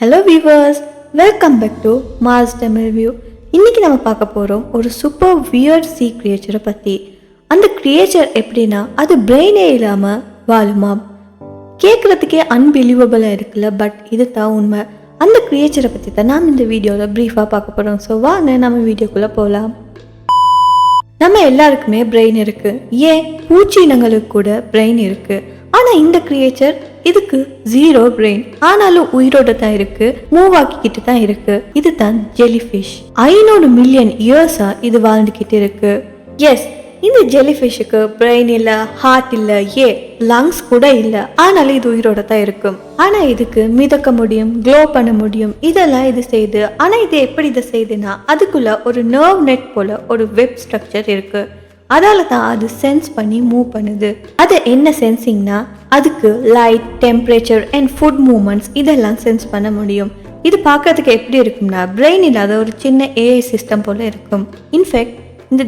Hello viewers welcome back to mass Tamil view இன்றைக்கி நம்ம பார்க்க போகிறோம் ஒரு சூப்பர் வியர்ட் சீ கிரியேச்சரை பற்றி அந்த கிரியேச்சர் எப்படின்னா அது பிரெயினே இல்லாமல் வாழுமா? கேட்குறதுக்கே அன்பிலீவபிளாக இருக்குல்ல பட் இது தான் உண்மை. அந்த கிரியேச்சரை பற்றி தான் நாம் இந்த வீடியோவில் ப்ரீஃபாக பார்க்க போகிறோம் ஸோ வாங்க நம்ம வீடியோக்குள்ளே போகலாம் நம்ம எல்லாருக்குமே பிரெயின் இருக்குது ஏன்? பூச்சி இனங்களுக்கு கூட பிரெயின் இருக்குது ஆனால் இந்த கிரியேச்சர் இதுக்கு ஜீரோ பிரெயின் ஆனாலும் உயிரோட தான் இருக்கு. மூவ் ஆக்கிக்கிட்டு தான் இருக்கு. இதுதான் ஜெலிஃபிஷ் ஐநூறு மில்லியன் இயர்ஸா இது வாழ்ந்துக்கிட்டு இருக்கு. எஸ் இந்த ஜெலிஃபிஷுக்கு பிரெயின் இல்ல ஹார்ட் இல்ல ஏ லங்ஸ் கூட இல்ல. ஆனாலும் இது உயிரோட தான் இருக்கும் ஆனா இதுக்கு மிதக்க முடியும் க்ளோ பண்ண முடியும். இதெல்லாம் இது செய்யுது ஆனா இது எப்படி இதை செய்யுதுன்னா அதுக்குள்ள ஒரு நர்வ் நெட் போல ஒரு வெப் ஸ்ட்ரக்சர் இருக்கு. அதால தான் அது சென்ஸ் பண்ணி மூவ் பண்ணுது. அது என்ன சென்சிங்னா அதுக்கு light temperature and foot movements இதெல்லாம் சென்ஸ் பண்ண முடியும். இது பார்க்கறதுக்கு எப்படி இருக்கும்னா பிரெயின் இல்லாத ஒரு சின்ன ஏஐ சிஸ்டம் போல இருக்கும். இன்ஃபேக்ட் இந்த